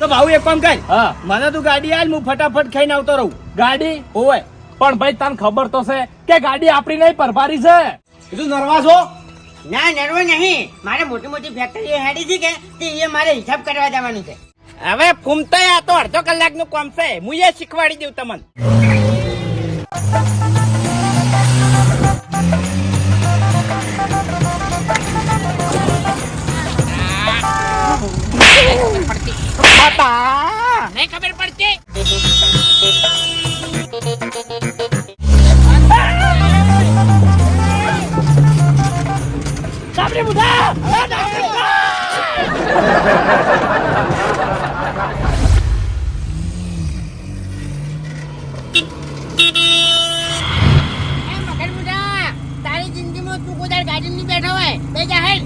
તો ભાવ એક કામ કર. હા. મને તું ગાડી આલ હું ફટાફટ ખાઈને આવતો રહું. ગાડી? ઓય પણ ભાઈ તને ખબર તો છે કે ગાડી આપણી નહીં પરભારી છે. તું નરવા હો? ના નરવો નહીં. મારે મોટી મોટી ફેક્ટરી હેડી છે કે તે એ મારે હિસાબ કરવા જવાનું છે. હવે ફૂમતા આ તો અડધો કલાકનું કામ છે. હું એ શીખવાડી દઉં તમને. નહીં ખબર પડતી. કોઈ ગાડી નહીં બેઠો હોય બે જા હેડ.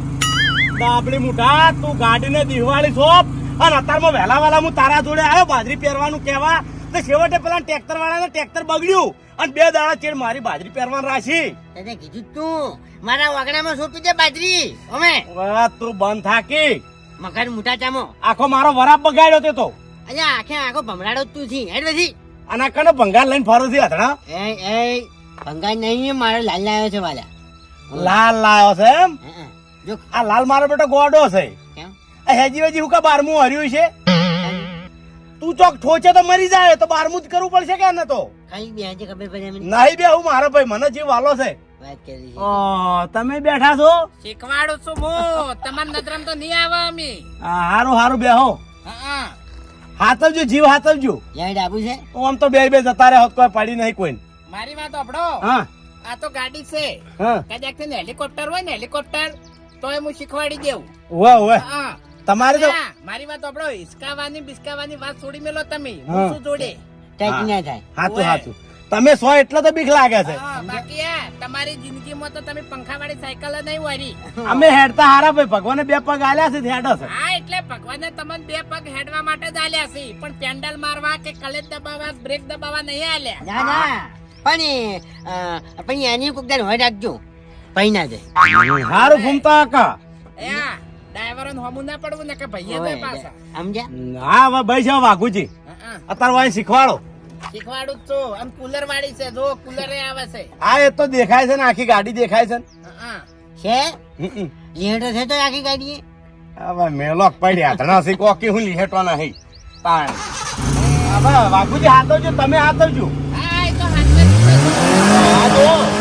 બાપડી મુઠા તું ગાડીને દિવાળી સોપ. અને અત્યારમાં વહેલા વહેલા હું તારા જોડે આવ્યો બાજરી પહેરવાનું કહેવા. તો છેવટે પેલા ટ્રેક્ટર વાળાને ટ્રેક્ટર બગડ્યું. અને બે દાડા ચેડ મારી બાજરી પહેરવાનું રાખી તને કીધું તું મારા વાગડામાં સોંપી દે બાજરી અમે. વાહ, તું બંધ થાકી. મગર મોટા ચામો. આખો મારો વરાપ બગાડ્યો તે તો. અહીંયા આખે આખો ભમરાડો તું છી. હેડ બધી અને કને ભંગાર લઈને ફરો છે હથડા એ એ ભંગાર નહીં મારો લાલ લાવ્યો છે વાલા. લાલ લાયો છે એમ. જો આ લાલ મારો બેટો ગોડો છે. કેમ હજી હું કા બારમું હર્યું છે? તું ચોક ઠોચે તો મરી જાય તો બારમું જ કરવું પડશે કે ને તો? ખાલી બે ખબર પડે નહીં બે હું મારો ભાઈ મને જીવ વાલો છે. તમે બેઠા છો? શીખવાડું છું હું. તમારા નજરમાં તો નહીં આવે અમે. હારું હારું બેહો. હા હાથવજો જીવ હાથવજો. યાદ ડાબુ છે? હું આમ તો બે બે જતા રહ્યા હોત કોઈ પડી નહીં કોઈ મારી વાત આપડો હા. આ તો ગાડી છે. હા. કદાચ હેલિકોપ્ટર હોય ને હેલિકોપ્ટર તો એ હું શીખવાડી દેવું વાહ વાહ હા. તમારે તો મારી વાત સાંભળો હિસકાવાની બિસ્કાવાની વાત છોડી મેલો તમે. હા. શું જોડે? ટાઈટ ના થાય. હાચું ઓવે. તમે સો એટલો તો બીક લાગે છે. બાકી તમારી જિંદગીમાં તો તમે પંખાવાળી સાયકલ નહીં વારી. અમે હેડતા હારા ભાઈ ભગવાને બે પગ આલ્યા છે હેડો છે. હા એટલે ભગવાને તમને બે પગ હેડવા માટે જ આલ્યા છે. પણ પેન્ડલ મારવા કે કલેજ દબાવવા બ્રેક દબાવવા નહીં આલ્યા. ના ના. પણ એ, પણ એની કોક દાડ હોય રાખજો. પૈના ના જાય. હારું ઘૂમતા કા એ આ ના પડવું ને કે ભાઈએ તો પાછા. સમજ્યા? હા હવે ભાઈ છે વાઘુજી. અત્યારે વાય શીખવાડો. શીખવાડું જ છું. આમ કુલર વાળી છે જો કુલર આવે છે. હા એ તો દેખાય છે ને આખી ગાડી દેખાય છે ને. હા, હા. છે? હમ. લીહેટો છે તો આખી ગાડી હવે મેલો પડ્યા ધણા સી કોકી હું લીહેટવાના નહીં. તાણ હવે વાઘુજી હાથવજો તમે હાથવજો. હા એ તો હાથમાં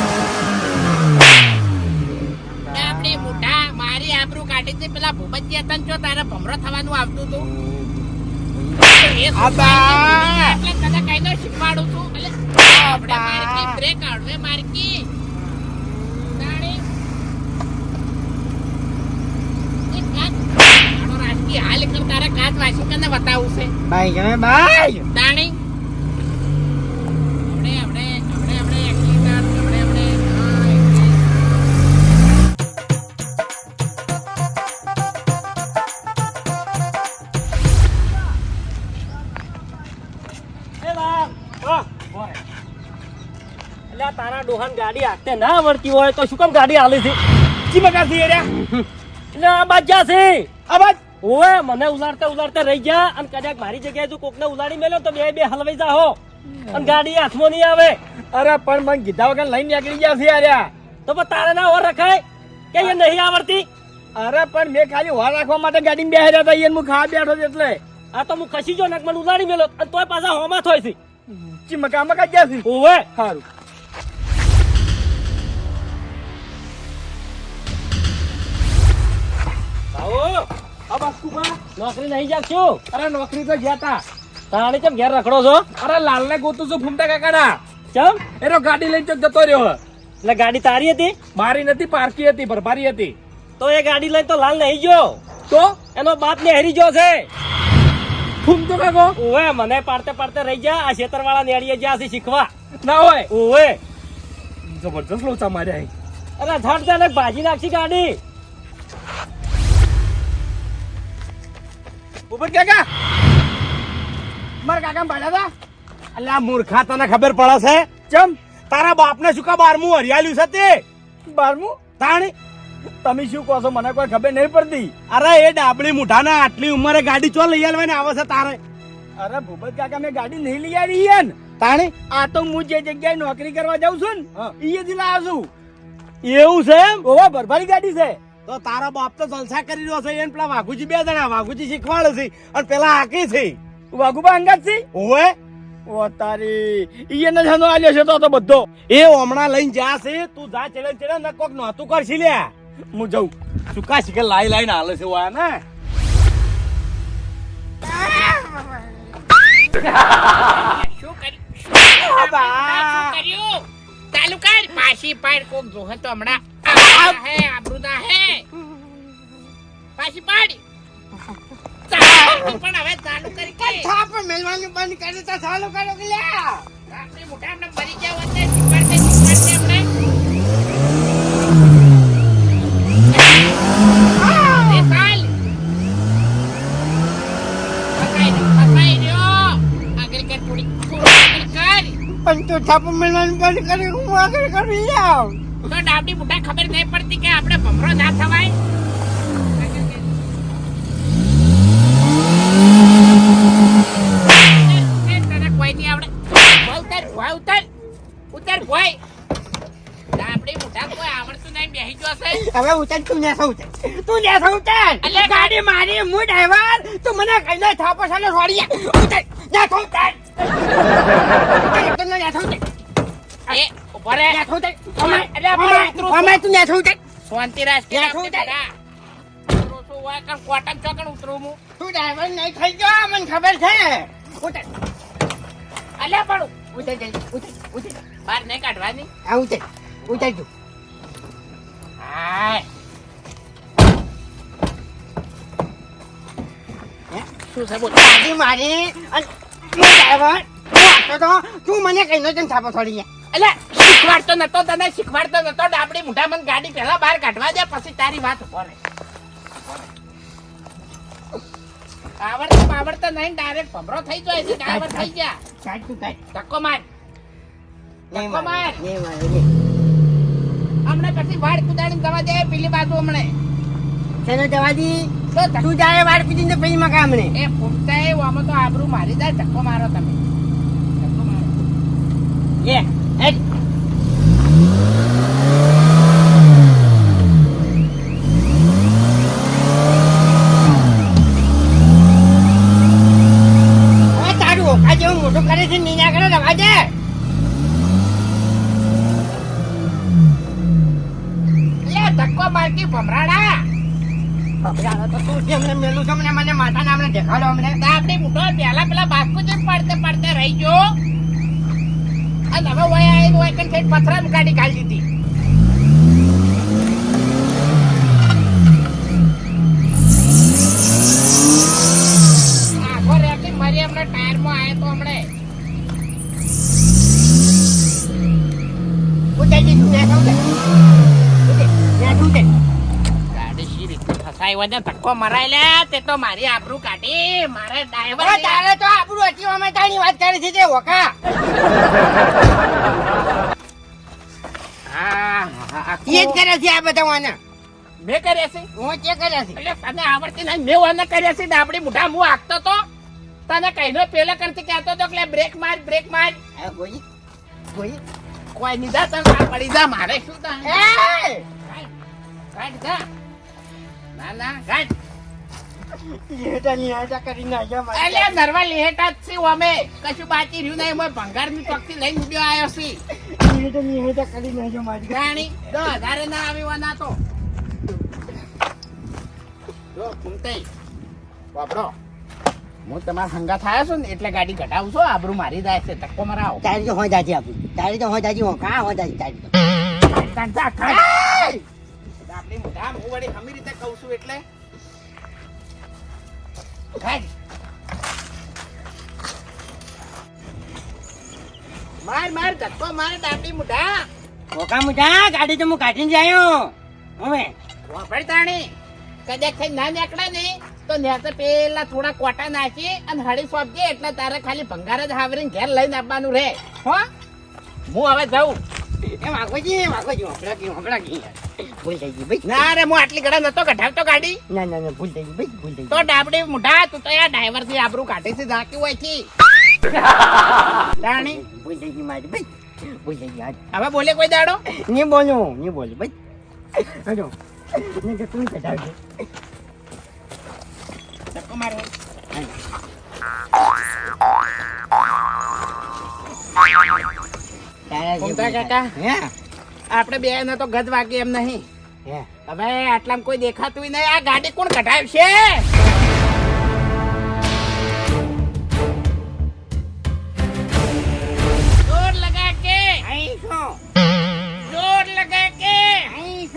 હતી પેલા ભૂપતજી હતા જો તારે ભમરો થવાનું આવતું હતું એ એટલે તને કઈ નો શીખવાડું છું. એટલે આપણે મારકી બ્રેક આડવે મારકી. તાણી. એ કાચ મારો રાજકી હાલ એકદમ તારે કાચ વાસી બતાવું છે. ભાઈ ભાઈ તાણી. હાંકતે ના આવડતી હોય તો શું કામ ગાડી હાલે છે? કી બગાડતી એ રહ્યા? એટલે આ બાજ્યા છે. અવાજ ઓવે મને ઉલાડતા ઉલાડતા રહી ગયા અને કદાચ મારી જગ્યાએ જો કોકને ઉલાડી મેલ્યો તો બે બે હલવાઈ જાહો. અને ગાડી હાથમાં નહીં આવે. અરે પણ મને કીધા વગર લઈને નીકળી ગયા છે અરે તો પણ તારે ના ઓર રખાય? કે એ નહીં આવડતી? અરે પણ મેં ખાલી વાર રાખવા માટે ગાડી બેહી રહ્યા હતા યાર હું ખા બેઠો છું એટલે. આ તો હું ખસી જો નાક મને ઉલાડી મેલો અને તોય પાછા હોમાં થોય છે. ચી મકા મકા ગયા છે? ઓવે. સારું આવો. આ બાસ્કુબા નોકરી નહીં જાગશું? અરે નોકરી તો ગયા તા. તાણે કેમ ઘેર રખડો છો? અરે લાલને ગોતું છું ફૂમતા કાકાના. ચમ? એનો ગાડી લઈને ચોક જતો રહ્યો એટલે ગાડી તારી હતી? મારી નથી પારકી હતી ભરભારી હતી. તો એ ગાડી લઈને તો લાલ નહીં ગયો. તો? એનો બાપ ને હરી ગયો છે. ફૂમતો કાકો. ઓવે મને પાડતે પાડતે રહી જા. આ ખેતરવાળા નેડીએ જ્યાં છે શીખવા. ના હોય. ઓવે જબરજસ્ત લોચા માર્યા અરે ધડ જાને ભાજી નાખશી ગાડી. ઉપર કાકા. મારા કાકા ભાડ્યા હતા અલ્યા મૂર્ખા તને ખબર પડે છે? ચમ? તારા બાપને શું કા બારમું હરિયાલ્યું છે તે? બારમું? તાણી? તમે શું કહો છો? મને કોઈ ખબર નહીં પડતી. અરે એ ડાબડી મુઠાના આટલી ઉંમરે ગાડી ચો લઈ આલવાની આવે છે તારે? અરે ભૂપત કાકા મેં ગાડી નહીં લઈ આવી યાર તાણે? આ તો હું જે જગ્યાએ નોકરી કરવા જાઉં છું. ને અહીંયાથી લાવ્યો છું. એવું છે એમ? ઓવા ભરભારી ગાડી છે. તો તારા બાપ તો જલસા કરી રહ્યો છે એને પેલા વાઘુજી બે જણા વાઘુજી શીખવાડે છે અને પેલા આકી છે. વાઘુબા અંગત છે? ઓવે ઓ તારી ઈને જનો આલ્યો છે તો તો બધો. એ હમણાં લઈને જાશે તું જા ચડે ચડે ન કોક નહોતું કરશી લે. હું જઉં. સુકા શીખે લાઈ લાઈને હાલે છે વાયા ને શું કર્યું શું કર્યું? ચાલુ કર પાછી પાડ કોક જોહે તો હમણાં હે આબરૂદા હે. પાછી પાડ. પણ હવે ચાલુ કરી કે થાપ મેલવાનું બંધ કરી તો ચાલુ કરો કે લે આપણે મોટા મરી ગયા હોત ને શીખવાડતે શીખવાડતે અમને એ ચાલ ફસાઈ રહ્યો ફસાઈ રહ્યો આગળ કર થોડી થોડી આગળ કર પણ તું થાપ મિલન બંધ કરે હું આગળ કરી જાઉં તો ડાબડી મોટા ખબર નહીં પડતી કે આપણે ભમરો ના થવાય તને કોઈ નહીં આવડે. ઉતર, ભોય ઉતર. ઉતર, ભોય. ડાબડી મોટા કોઈ આવડતું નહીં, બેહી ગયો છે. હવે ઉતર તું ને સૌ તું ને સૌ ઉતર અલ્યા, ગાડી મારી હું ડ્રાઈવર તું મને કઈ દે થાપો સાલે છોડી ઉતર ને સૌ ઉતર અલ્યા, પણ બહાર નહીં કાઢવાની શું છે મારી તો મને થઈ જાય છે થઈ ગયા. કાઢ તું નહીં હમણે પછી વાડ કુદાડી દવા દે, પેલી બાજુ હમણે. તને જવા દી? તો જાય વાડ પીધી ને પછી કામ ને એ ફૂટતા એ આમાં તો આબરૂ મારી જાય ધક્કો મારો તમે. ધક્કો મારો. લે તો તું છે? અમને મેલું છે મને માથા નામને દેખાડો, અમને. આપણી મૂઠો પહેલા પેલા બાસ્કુ જ પડતે પડતે રહી ગયો. અને હવે વય કઈ પથરા કાઢી કાઢી દીધી આખો રેતી મરી હમણાં ટાયરમાં આયો તો હમણે ઉતરજી તું ને ઉતર ઉતર ત્યાં તું ઉતર ગાડી શી રીતે ધક્કો મરાય લે તે તો મારી આબરૂ કાઢી મારે ડ્રાઈવર તારે તો આબરૂ હતી અમે તારી વાત કરી છે તે ઓકા એ જ કરે છે આ બધા વાના. મેં કર્યા છે? હું તે કર્યા છે. એટલે તને આવડતી નહીં મેં વાના કર્યા છે આપડી મુઠા હું આખતો તો. તને કહીનો પેલા કરતી કહેતો તો કે બ્રેક માર બ્રેક માર. ગોઈ ગોઈ. કોઈ નિદા તને પડી જા મારે શું તા એ! કાઢ જા. ના ના કાઢ લેટા ની આટા કરી મારે. અલ્યા નરવા લેટા જ છે અમે. કશું બાકી રહ્યું નહીં. મેં ભંગારની ચોકથી લઈને ઉડ્યો આવ્યો છે લેટા ની આટા કરી નાખ્યા મારી. હજારે ના આવ્યો ના તો. જો વાપરો. હું તમારા હંગા થયા છું ને એટલે ગાડી ઘટાવું છું. આબરૂ મારી જાય છે. ધક્કો મરાવો. તારી તો હોય દાજી આપી. તારી તો હોય દાજી હો કા હોય દાજી તારી તો. આપણી મોઢા હું વળી હમી રીતે કહું છું એટલે. માર માર ધક્કો માર ડાબડી મુઢા. ઓકા મુજા ગાડી તો હું કાઢીને જાયો હવે. વાપર તાણી. કદાચ થઈ ના નીકળે ને તો નેતા પેલા થોડા કોટા નાખી અને હળી સોંપજે એટલે તારે ખાલી ભંગાર જ હાવરીને ઘેર લઈને આવવાનું રહે હો? હું હવે જાઉં. ના રે હું આટલી ઘડા નતો કઢાવતો ગાડી. ના ના ના ભૂલ થઈ ગઈ ભાઈ ભૂલ થઈ તો ડાબડી મુઢા તું તો યાર ડ્રાઈવરથી આબરૂ કાઢી છે ઝાંકી હોયથી તાણી ભૂલ થઈ ગઈ મારી ભાઈ. ભૂલ થઈ ગઈ હવે બોલે કોઈ દાડો? નહીં બોલું નહીં બોલું ભાઈ. હજો નહીં તો તું કઢાવજે. ધક્કો મારો. તારા ઘૂમતા કાકા? હે? આપણે બે ને તો ગદ વાગે એમ નહીં. હે? હવે આટલામાં કોઈ દેખાતું નહીં. આ ગાડી કોણ કઢાવશે? જોર લગા કે. અહીં જોર લગા કે. અહીં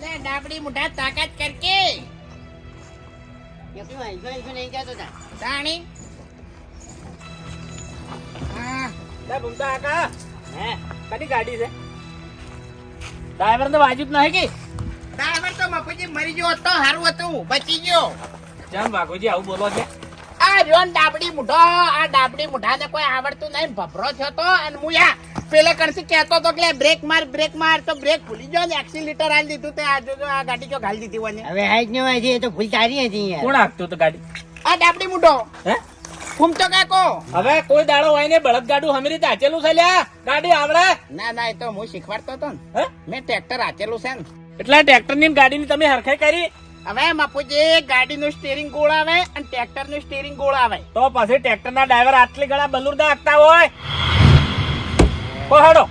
લે ડાબડી મુઢા તાકાત કરકે. એકલું અહીં શું નહીં કહેતો તા? તાણી. હા. લે ભૂમતા કાકા. હે કની ગાડી છે? ડ્રાઈવર તો વાજુ જ નહીં કે? ડ્રાઈવર તો મફુજી મરી ગયો હતો સારું હતું બચી ગયો. જાન વાઘોજી આવું બોલો છે? આ જોન ડાબડી મુઢો આ ડાબડી મુઢાને કોઈ આવડતું નહીં ભભરો થયો તો અને હું યા પેલે કરશે કહેતો તો કે બ્રેક માર બ્રેક માર. તો બ્રેક ભૂલી ગયો ને એક્સિલેટર આલી દીધું તે આ જોજો આ ગાડી જો ઘાલી દીધી વને હવે હાઈ જ ન હોય છે એ તો ભૂલ તારી હતી કોણ આપતો તો ગાડી? આ ડાબડી મુઢો. હે? ઘૂમતો કાકો. હવે કોઈ દાડો હોય ને બળદ ગાડું હમી રીતે આચેલું છે લ્યા? ગાડી આવડે? ના ના એ તો હું શીખવાડતો હતો ને. મેં ટ્રેક્ટર આચેલું છે ને. એટલે ટ્રેક્ટરની ગાડી ની તમે હરખાઈ કરી? હવે મફુજી ગાડીનું સ્ટીરિંગ ગોળ આવે અને ટ્રેક્ટરનું સ્ટીરિંગ ગોળ આવે. તો પછી ટ્રેક્ટર ના ડ્રાઈવર આટલી ગળા બલુરદા હાંકતા હોય? પહાડો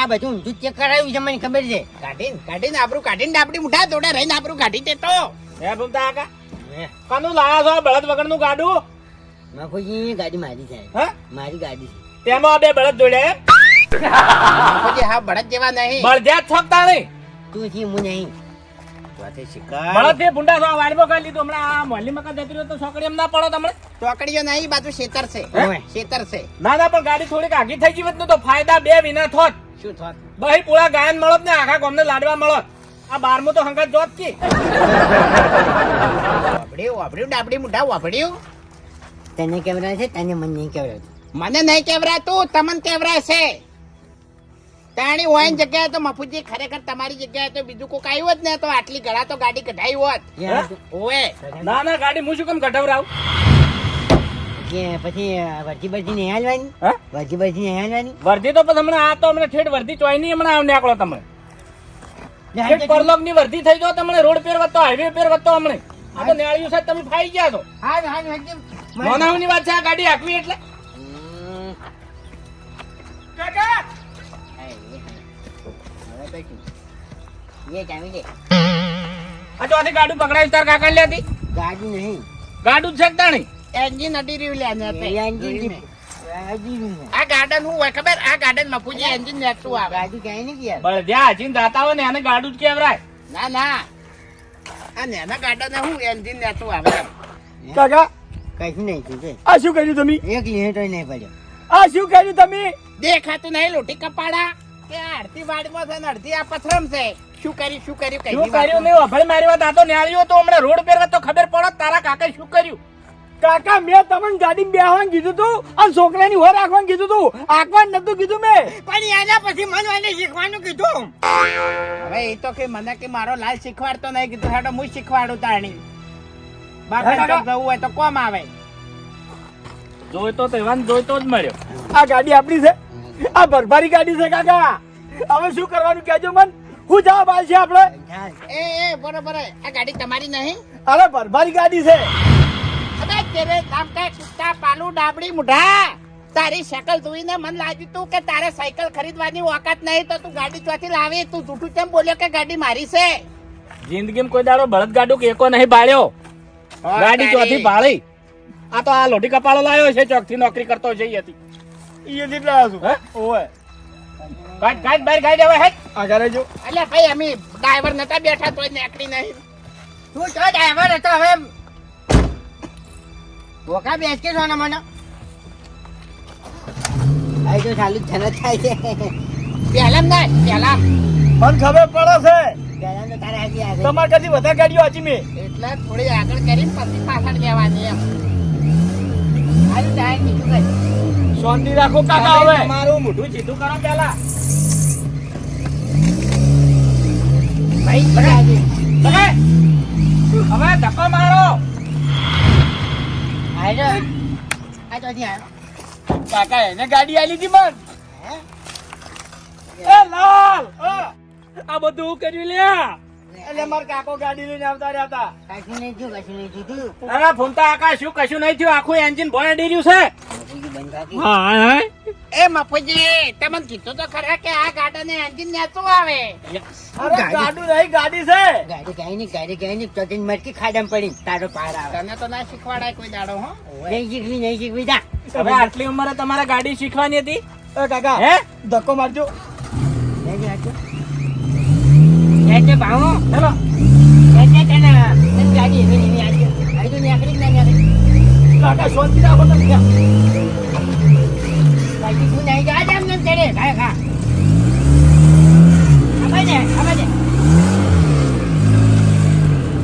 આ બધું ઊંધું ચેક કરાવ્યું છે મને ખબર છે. કાઢીને કાઢીને આબરું કાઢીને ડાબડી મુઢા જોડે રહીને આપણું કાઢી દેતો. હે ભૂમતા કાકા? કનું લાયા છો બળદ વગરનું ગાડું? ગાડી મારી છે હે? મારી ગાડી છે. તેમાં આ બે બળદ જોડે? હા? બળદ જેવા નહીં. બળદ્યા જ છોકતા નહીં. તું થી હું નહીં. બળદથી ભૂંડા છો વાડીમાં કરી લીધું? હમણાં આ મોહલ્લી મકા જતી રહ્યો તો છોકરી એમ ના પડો તમને? ચોકડીઓ નહીં બાજુ શેતર છે. શેતર છે. ના ના પણ ગાડી થોડીક આગી થઈ જીવત ને તો ફાયદા બે વિના થોત. શું થોત? બહી પૂળા ગાયન મળત ને આખા ગામને લાડવા મળત. આ બારમું તો હંગાત જોત કી. વાપડ્યું વાપડ્યું ડાબડી મુઢા વાપડ્યું તને કેવરા છે તને મને નહીં કેવરાતું મને નહીં કેવરાતું તમને કેવરા છે? તાણી હોય ને જગ્યાએ તો મફુજી ખરેખર તમારી જગ્યાએ તો બીજું કોક આવ્યું હોત ને તો આટલી ગળા તો ગાડી કઢાઈ હોત. ઓએ ના ના ગાડી હું શું કેમ કઢાવરાવ પછી વર્જી બરજી નહીં હાલવાની? હે? બરજી નહીં હાલવાની? વર્ધી તો પછી હમણાં આ તો હમણાં ઠેઠ વર્ધી ચોઈ નહીં હમણાં આવ નીકળો તમે. ઠેઠ પરલોકની વર્ધી થઈ જાઓ તમને રોડ પેર વત્તો હાઈવે પેર વત્તો હમણે. આ તો નેળિયું સાહેબ તમે ફાઈ ગયા છો. હા હા એકદમ નોનાવની વાત છે આ ગાડી હાંકવી એટલે? કાકા! હવે તો એ ચાવી દે આ ચોથી ગાડી પકડાવી તાર કાકા લેતી? ગાડી નહીં. ગાડું છે તાણી? એન્જિન અડી રહ્યું લે ને એન્જિન જોઈને. ગાડી નહીં. આ ગાર્ડન હું હોય ખબર? આ ગાર્ડન મફુજી એન્જિન નેટું આવે. ગાડી કઈ નહીં ગયા? હાચીને જાતા હોય ને એને ગાડું જ કેવરાય. ના ના. આ નેના ગાર્ડન હું એન્જિન નેટું આવે કાકા કશું નહીં થયું છે આ શું કર્યું તમે? એક લીટર નહીં પડ્યો. આ શું કર્યું તમે? દેખાતું નહીં લોટી કપાડા કે અડધી વાડીમાં છે ને અડધી આ પથરમ છે. શું કર્યું શું કર્યું કઈ શું કર્યું નહીં? અભળ મારી વાત આ તો ન્યાળ્યો તો હમણાં રોડ પર તો ખબર પડે તારા કાકા શું કર્યું? કાકા મેં તમને ગાડી બેહવાનું કીધું તું અને છોકરાની હોર રાખવાનું કીધું તું. આકવાનું નતું કીધું મેં. પણ એના પછી મને એને શીખવાનું કીધું. હવે એ તો કે મને કે મારો લાલ શીખવાડતો નહીં કીધું. હેડો હું શીખવાડું તાણી. કાકા? જવું હોય તો કોમ આવે. જોઈતો તો જોઈતો જ મળ્યો. આ ગાડી આપણી છે. આ ભરભારી ગાડી છે કાકા. હવે શું કરવાનું કહેજો મન? હું જવાબ આલશે આપણે. એ એ બરોબર આ ગાડી તમારી નહીં. અરે ભરભારી ગાડી છે. અબે તેરે નામ કા કુત્તા પાલુ ડાબડી મુઢા. તારી શકલ જોઈને મન લાગ્યું તું કે તારે સાયકલ ખરીદવાની ઓકાત નહીં તો તું ગાડી ચોથી લાવી. તું જૂઠું કેમ બોલ્યો કે ગાડી મારી છે? જિંદગીમાં કોઈ દાડો બળદ ગાડું કે એકો નહીં બાળ્યો? ગાડી ચોથી ભાળી. આ તો આ લોઢી કપાળો લાવ્યો છે ચોકથી નોકરી કરતો જઈ હતી. એ કેટલા હશું હે? ઓય બહાર જો. એટલે ભાઈ અમે ડ્રાઈવર નતા બેઠા તોય નીકળી નહીં. તું તો ડ્રાઈવર હતો હવે. ભોકા બેસ કે સોના મને. આ તો ચાલુ જ થને થાય છે. પહેલા ના પહેલા. મને ખબર પડે છે. હાજી તમારે કદી વધારે ગાડીઓ હતી મેં. એટલે થોડી આગળ કરી પછી પાછળ લેવાની એમ. શાંતિ રાખો કાકા હવે. તમારું મોઢું સીધું કરો પેલા ભાઈ તમે હવે ધક્કો મારો. કાકા એને ગાડી આલી હતી મન. એ લાલ આ બધું કર્યું લ્યા એટલે માર કાકો ગાડી લઈને આવતા રહ્યા હતા. કશું નહીં થયું કશું નહીં થયું અરે ફૂમતા આકાશ શું કશું નહીં થયું? આખું એન્જિન ભોય રહ્યું છે. હા એ મફુજી તમે કીધું તો ખરા કે આ ગાડાને એન્જિન નેચું આવે? અરે ગાડું નહીં ગાડી છે. ગાડી ગાયની ગાડી ગાયની ચોટીન મરકી ખાડામાં પડી. તારો પાર આવે. તને તો ના શીખવાડાય કોઈ દાડો હો? નહીં શીખવી નહીં શીખવી જા. હવે આટલી ઉંમરે તમારે ગાડી શીખવાની હતી? કાકા હે? ધક્કો મારજો લેજે હાચો. લેજે ભાવો ચલો લેજે તને તને ગાડી એવી એવી આજો આઈ તો નીકળી ના નીકળી કાકા શાંતિ રાખો તમે ગાડી તું નહીં જા જામ ને ચડે ખા ખા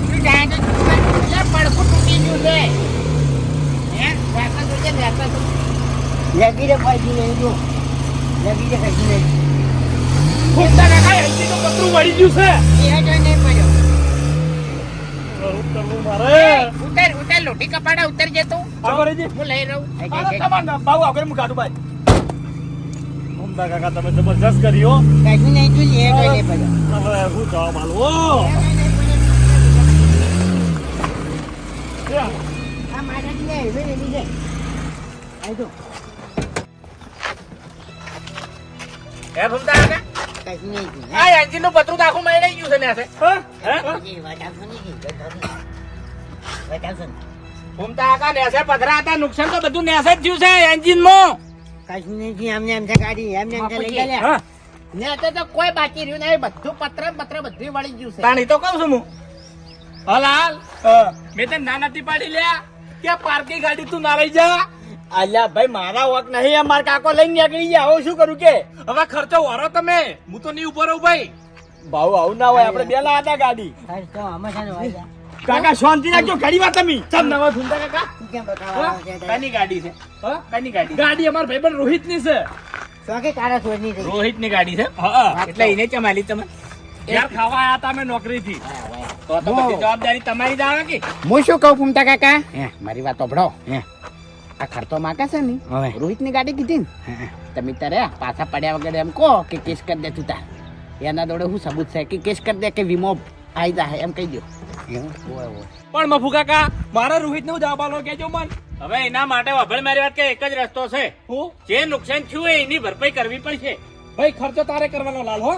તું તો એટલે જોજે વેસન લગી દે પૈસી નહીં જો લગી દે કશું નહીં પતરું વળી ગયું છે. ઉતર ઉતર લોટી કપાડા ઉતર જે તું. આગળ જી. હું લઈ રહું. બાબુ આગળ હું કાઢું ભાઈ ફૂમતા કાકા તમે જબરજસ્ત કરી હો. નહીં તું હવે હું જવાબ આલું આ આઈ કાકા. આ એન્જિન તો બધું નેસે નહીં ને તો પત્ર પત્ર બધું વળી ગયું છે તાણી તો કહું છું હું હાલ હાલ મેં તને ના નથી પાડી લ્યા કે પાર્કિંગ ગાડી તું ના લઈ જા અલ્યા ભાઈ મારા વક નહીં અમાર મારા કાકો લઈને નીકળી ગયા. હવે શું કરું કે? હવે ખર્ચો વારો તમે. હું તો નહીં ઊભો રહું ભાઈ. ભાવ આવું ના હોય આપણે બેલા હતા ગાડી. કાકા શાંતિ રાખજો ઘડી વાર તમે. ચમ નવા ફૂમતા કાકા? કની ગાડી છે? કાની ગાડી? ગાડી અમાર ભાઈબંધ રોહિતની છે. રોહિતની ગાડી છે? એટલે એને ચમાલી તમે. યાર ખાવા આયા હતા અમે નોકરી થી તો તો જવાબદારી તમારી જ આવે કે? હું શું કહું ફૂમતા કાકા? હે. મારી વાત સાંભળો. હે. આ ખર્ચો માગે છે ને હવે. રોહિતની ગાડી કીધી ને તમે તારે પાછા પડ્યા વગર એમ કહો કે કેસ કરી દે તું તાર. એના દોડે શું સબૂત છે કે કેસ કરી દે કે વીમો આવી જાય એમ કહી દો. પણ મફુ કાકા મારા રોહિત ને જવાબ આલો કેજો મન. હવે એના માટે વભળ મારી વાત કે એક જ રસ્તો છે. હું? જે નુકસાન થયું એ એની ભરપાઈ કરવી પડશે. ભાઈ ખર્ચો તારે કરવાનો લાલ હો.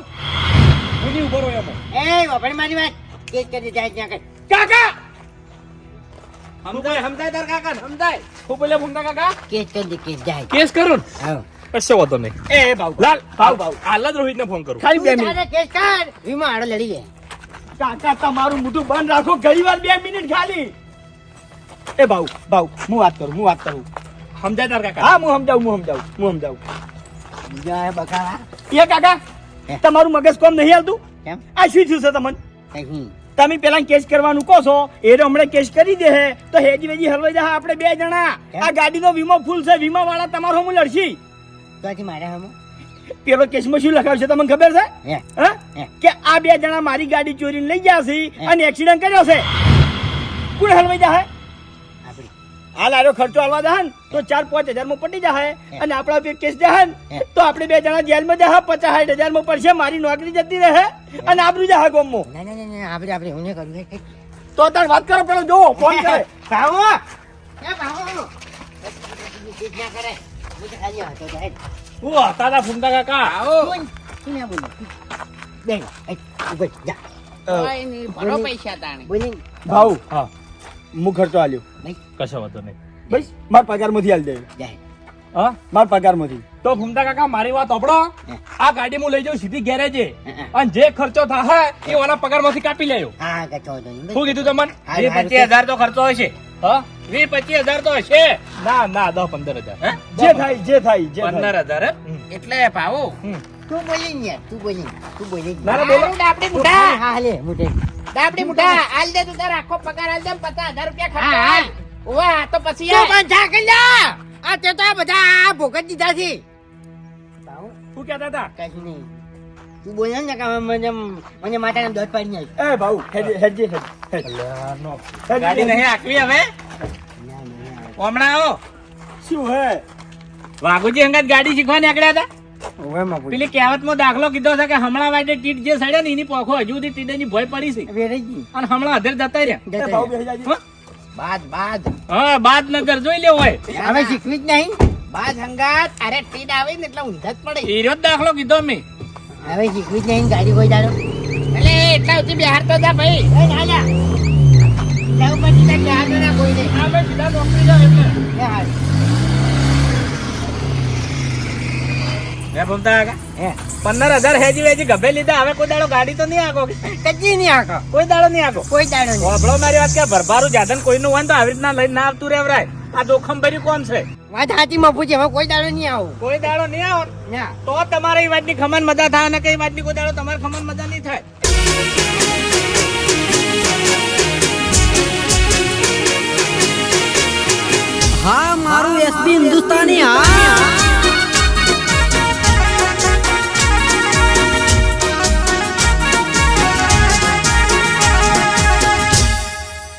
હું નહીં ઊભો રહ્યો એ વભળ મારી વાત. કેસ કરી જાય ત્યાં કઈ કાકા! સમજાય સમજાય તાર કાકા સમજાય. હું બોલે ફૂમતા કાકા? કેસ કરી દે કેસ જાય. કેસ કરું. કશો વાંધો નહીં. એ ભાવ લાલ ભાવ ભાવ. હાલ જ રોહિત ને ફોન કરું. ખાલી બે મિનિટ. કેસ કર. વીમો હાડો લડી કાકા તમારું મોઢું બંધ રાખો. વાર બે મિનિટ ખાલી. એ ભાવ ભાવ હું વાત કરું હું વાત કરું. સમજાય તાર કાકા? હા હું સમજાવું હું સમજાવું હું સમજાવું. બીજા હે એ કાકા તમારું મગજ કોમ નહીં આવતું કેમ? આ શું થયું છે તમને? કઈ તમે પેલા કેસ કરવાનું કહો છો? એ હમણાં કેસ કરી દે તો હેજી વેજી હલવાઈ જાય આપણે બે જણા. આ ગાડીનો વીમો ફૂલ છે વીમા વાળા તમારો હું લડશી. તો મારે હમ? પેલો કેસમાં શું લખાવશે તમને ખબર છે? હા? કે આ બે જણા મારી ગાડી ચોરીને લઈ ગયા છે અને એક્સિડન્ટ કર્યો છે. કોણ હલવાઈ જાય હાલ આરો ખર્ચો આવવા દે ને તો ચાર પાંચ હજારમાં પટી જાય અને આપણા બે કેસ જાય ને તો આપણે બે જણા જેલમાં જાય પચાસ સાઠ હજારમાં પડશે મારી નોકરી જતી રહે અને આબરૂ જાય ગોમમાં. ના ના ના ના આપણે આપણે હું નહીં કરું તો તાર વાત કરો પેલો જો ફોન કરે. ભાવો! એ ભાવો! કેસ ના કરે. હું હતો ફૂમતા કાકા? આવો ના બોલી? બે એ ઊભો જા. પૈસા તાણે. બોલી ભાવ હા. હું ખર્ચો આલ્યો. કશો વાતો નહીં. બસ માર પગારમાંથી આલી દે. જાય. હા? માર પગારમાંથી તો ફૂમતા કાકા મારી વાત સાંભળો આ ગાડી હું લઈ જાઉં સીધી ગેરેજે. અને જે ખર્ચો થાય એ ઓલા પગારમાંથી કાપી લેજો. હા શું કીધું તમને? વીસ પચીસ હજાર તો ખર્ચો હશે. હા. વીસ પચીસ હજાર તો હશે. ના ના દસ પંદર હજાર. જે થાય જે થાય જે પંદર હજાર એટલે ભાવો. તું બોલી ને તું બોલી તું બોલી ના, બોલો. હા લે મોટે ડાબડી મુઠા હાલ દે તું તારા આખો પગાર હાલ દે પચાસ હજાર રૂપિયા ખર્ચો. ઓવે, આ તો પછી તું આ- પણ જા કરી લે આ તે તો આ બધા આ ભોગત દીધા છે. શું કહેતા હતા? કશું નહીં તું બોલે ને કે મને મને માતાને દોધ પાડી નાખ. એ ભાઉ હેડ હેડ હેડ હેડ. ગાડી નહીં. આકવી હવે? હમણાં આવો. શું હે? વાઘુજી હંગાત ગાડી શીખવા નીકળ્યા હતા? ઓવે કહેવતમાં દાખલો કીધો છે કે હમણાં માટે ટીટ જે સડે ને એની પોખો હજુ સુધી ટીડેની ભય પડી છે. અને હમણાં અધેર જતા રહ્યા. બાદ બાદ. હા બાદ નગર જોઈ લેવો હોય. હવે શીખવી જ નહીં. બાદ હંગાત અરે ટીડ આવે ને એટલે ઊંધા જ પડે. હીરો જ દાખલો કીધો મેં. હવે શીખવી જ નહીં ગાડી કોઈ દાડો. એટલે એટલા સુધી બિહાર તો જા ભાઈ. જાવ પછી ત્યાં ના કોઈ નહીં હા ભાઈ સીધા નોકરી જાઓ એટલે. એ હે ભમતા કાકા? હે. પંદર હજાર હેજી વેજી ગભે લીધા. હવે કોઈ દાડો ગાડી તો નહીં આખો કચ્ચી નહીં આખો. કોઈ દાડો નહીં આખો? કોઈ દાડો નહીં. હોભળો મારી વાત કે ભરભારું જાધન કોઈનું હોય તો આવી રીતના લઈને ના આવતું રહેવરાય. આ જોખમ ભર્યું કોણ છે? વાત સાચી માં પૂછે હવે કોઈ દાડો નહીં આવું. કોઈ દાડો નહીં આવો તો તમારે એ વાતની ખમણ મજા થાય અને કઈ વાતની કોઈ દાડો તમારે ખમણ મજા નહીં થાય. હા મારું એસબી હિન્દુસ્તાની હા.